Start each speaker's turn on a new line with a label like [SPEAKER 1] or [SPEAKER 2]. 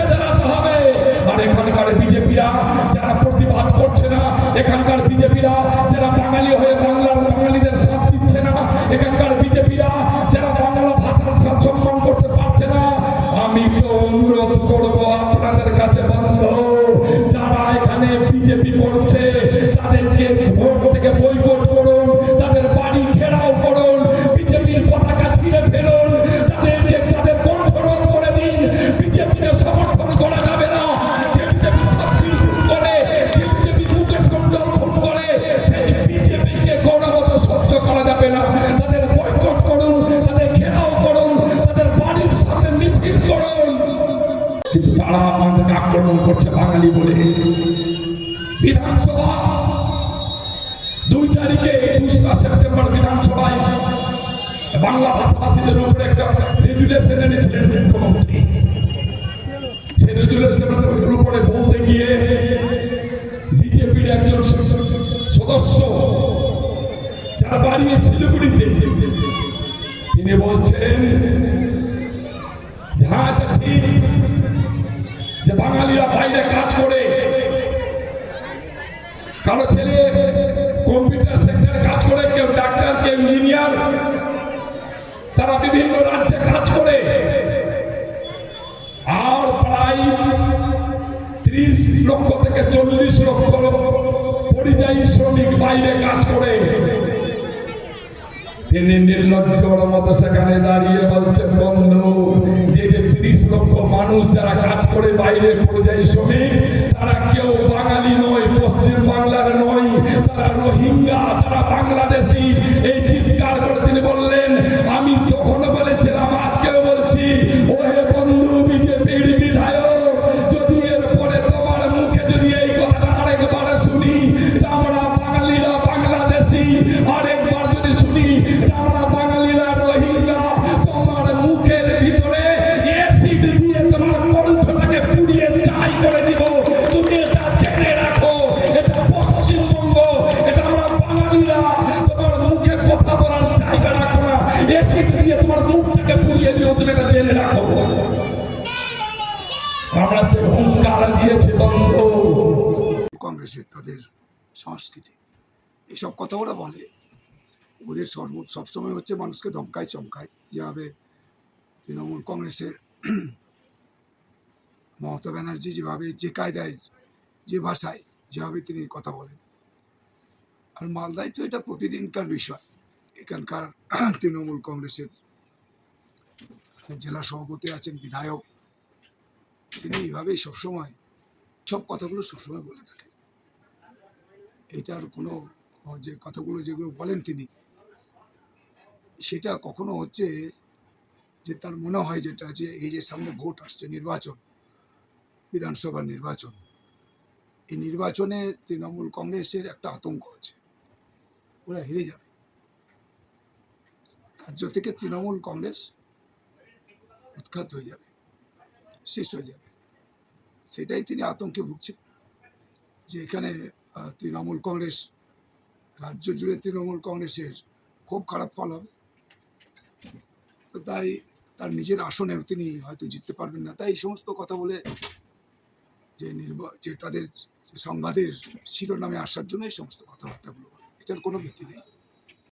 [SPEAKER 1] রুখে দাঁড়াতে হবে। আর এখানকার বিজেপিরা যারা প্রতিবাদ করছে না, এখানকার বিজেপিরা যারা বাঙালি হয়ে বাংলার বাঙালিদের সাথ দিচ্ছে না, এখানকার বিজেপিরা যারা বাংলা ভাষার সম্মান করতে পারছে না, আমি তো অনুরোধ করব আপনাদের কাছে বন্ধ। যারা এখানে বিজেপি করছে কিন্তু তারা আমাদেরকে আক্রমণ করছে বাঙালি বলে। বিধানসভা। দুই তারিখে একুশটা সেপ্টেম্বর বিধানসভায় বাংলা ভাষাভাষীদের উপরে একটা রেজুলেশন এনেছিলেন মুখ্যমন্ত্রী। সেই রেজুলেশনের উপরে বলতে গিয়ে বিজেপির একজন সদস্য যার বাড়ি শিলিগুড়িতে, তিনি বলছেন যাহা এটা ঠিক যে বাঙালিরা বাইরে কাজ করে। কারও ছেলে কম্পিউটার সেক্টরে কাজ করে, কেউ ডাক্তার, কেউ ইঞ্জিনিয়ার, তারা বিভিন্ন রাজ্যে কাজ করে। আর প্রায় ত্রিশ লক্ষ থেকে চল্লিশ লক্ষ পরিযায়ী শ্রমিক বাইরে কাজ করে। তিনি নির্লজ্জর মতো সেখানে দাঁড়িয়ে বলছেন, বন্ধু যে যে তিরিশ লক্ষ মানুষ যারা কাজ করে বাইরে পরিযায়ী শ্রমিক তারা কেউ বাঙালি নয় পশ্চিম বাংলার নয় তারা রোহিঙ্গা তারা বাংলাদেশি আমরা হুঙ্কার দিয়েছে বন্ধ
[SPEAKER 2] কংগ্রেসের তাদের সংস্কৃতি। এইসব কথা ওরা বলে। ওদের সর্ব, সবসময় হচ্ছে মানুষকে ধমকায়, চমকায়। যেভাবে তৃণমূল কংগ্রেসের মমতা ব্যানার্জি যেভাবে যে কায়দায়, যে ভাষায় যেভাবে তিনি কথা বলেন। আর মালদায় তো এটা প্রতিদিনকার বিষয়। এখানকার তৃণমূল কংগ্রেসের জেলা সভাপতি আছেন, বিধায়ক। তিনি এইভাবেই সবসময়, সব কথাগুলো সবসময় বলে থাকেন। এটার কোনো, যে কথাগুলো যেগুলো বলেন তিনি, সেটা কখনো হচ্ছে যে তার মনে হয় যেটা যে এই যে সামনে ভোট আসছে, নির্বাচন, বিধানসভার নির্বাচন, এই নির্বাচনে তৃণমূল কংগ্রেসের একটা আতঙ্ক আছে। ওরা হেরে যাবে। রাজ্য থেকে তৃণমূল কংগ্রেস উৎখাত হয়ে যাবে। শেষ হয়ে যাবে। সেটাই তিনি আতঙ্কে ভুগছেন যে এখানে তৃণমূল কংগ্রেস, রাজ্য জুড়ে তৃণমূল কংগ্রেসের খুব খারাপ ফল হবে। তো তাই তার নিজের আসনেও তিনি হয়তো জিততে পারবেন না। তাই এই সমস্ত কথা বলে যে নির্বা, যে তাদের সংবাদের শিরোনামে আসার জন্য এই সমস্ত কথাবার্তাগুলো এটার কোনো ভিত্তি নেই।